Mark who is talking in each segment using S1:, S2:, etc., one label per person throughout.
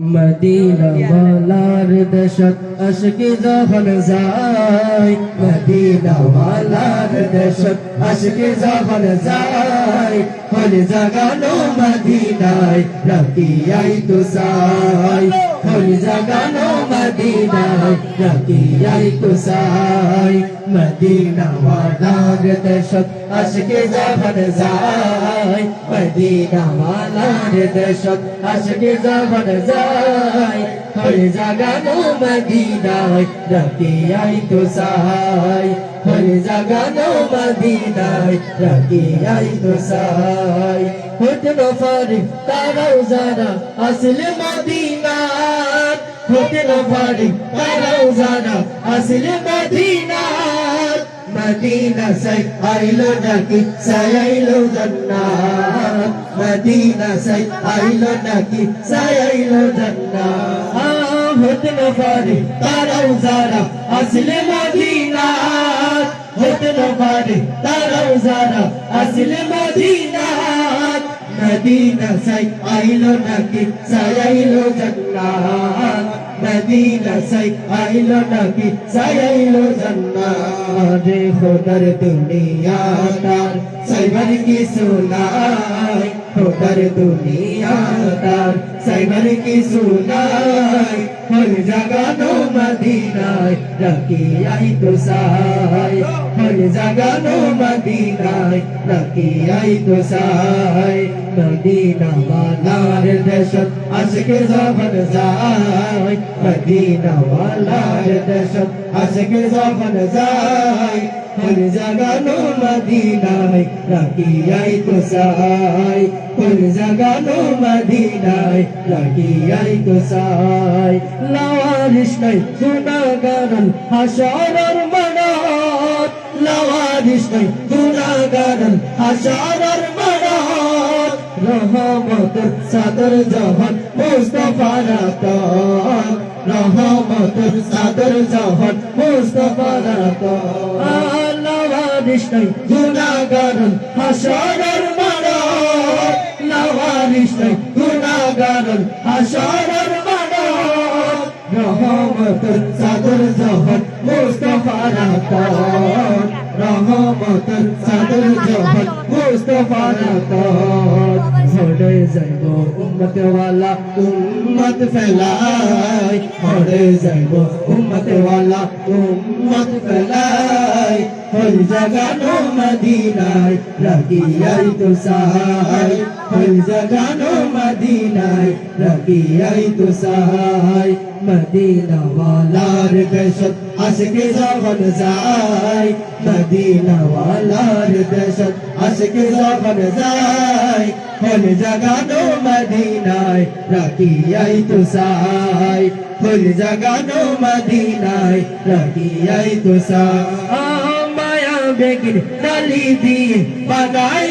S1: Medina ওয়ালার দেশত আশকি যখন যায়। মদিনা ওয়ালার দেশত আশকি যখন যায়। হল জাগানো মদিনায় রাখিয়াই তো সাই। হল জাগানো মদিনায় রাখিয়াই তো সাই। মদিনা ওয়ালার দেশত আশকি যখন যায়। মদিনা ওয়ালার দেশত আশকি জাগানো মদিনায় রাখিয়াই তো সাই হল জাগানো মদিনায় রাখিয়াই তো সাই হতে নফারি, তারাও যারা আসলে আসলে মদিনাত মদিনা সাই আইলো নাকি সাইলো জান্নাত মদিনা সাই আইলো নাকি সাইলো জান্নাত হতে নফারি তারাও যারা আসলে মদিনাত হতে নফারি তারাও যারা আসলে মদিনাত মদিনা সাই আইলো নাকি সাইলো জান্নাত মদিনা সাই আইলো নাকি সাইলো জান্নাত। রে খোদার দুনিয়া তার সাইবার কি সুনাই? খোদার দুনিয়া তার সাইবার কি সুনাই? হল জাগানো মদিনায় রাখি আই তো সাই হল জাগানো মদিনায় রাখি আই তো মদিনা ওয়ালার দেশত আশকে জবন যায়, মদিনা ওয়ালার দেশত আশকে জবন যায়। হল জাগানো মদিনায় রাখি আই তো সাই হল জাগানো মদিনায় রাখি আই তো সাই লাওয়ারিস নাই গুনাগারন হাসারর মনাত। লাওয়ারিস নাই গুনাগারন হাসারর মনাত। রহমতের সাদর জহান মুস্তফার আতাত রহমতের সাদর নাই গুনাগারন হাসারর মনাত লাওয়ারিস নাই গুনাগারন হাসারর মনাত রহমতের সাদর জহর মুস্তফার আতাত রহমত সাদর জহর মুস্তফার আতাত ভরে যাইব উম্মত ওয়ালা, উম্মত ফেলাই। ভরে যাইব উম্মত ওয়ালা, উম্মত ফেলাই। হল জাগানো মদিনায় রাখিয়াই তো হল জাগানো মদিনায় রাখিয়াই তো সাহাই মদিনা ওয়ালার দেশত আশকে যখন যায় মদিনা ওয়ালার দেশত আশকে যখন যায়, হল জাগানো মদিনায় রাখিয়াই তো সাহাই হল জাগানো মদিনায় রাখিয়াই তো সাহাই মায়া বেগির ডালি দিয়ে বানাই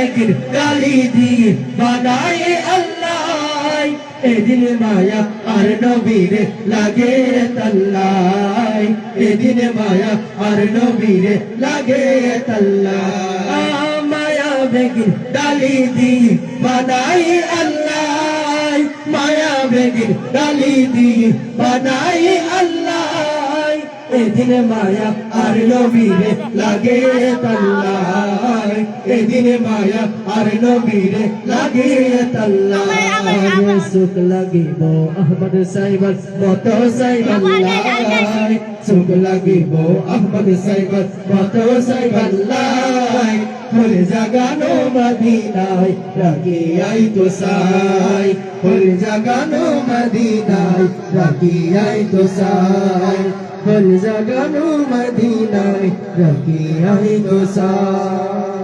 S1: বেগির ডালি দিয়ে বানাই আল্লাহ। এদিন মায়া আর নবীর লাগে তাল্লাই এদিন মায়া আর নবীর লাগে তাল্লাই মায়া বেগির ডালি দিয়ে বানাই আল্লাহ। মায়া বেগির ডালি দিয়ে বানাই আল্লাহ। এদিন মায়া আর নবীরে লাগে তাল্লাই এদিন মায়া আর নবীরে লাগে তাল্লাই সুখ লাগিব আহমদ সাইবার মত সাইবাল্লাই সুখ লাগিব আহমদ সাইবার মত সাইবাল্লাই ফুল জাগানো মদিনায় রাখি আই তো সাই ফুল জাগানো মদিনায় রাখি আই তো সাই ফুল জাগানো মদিনায় রাখি আই তো সাই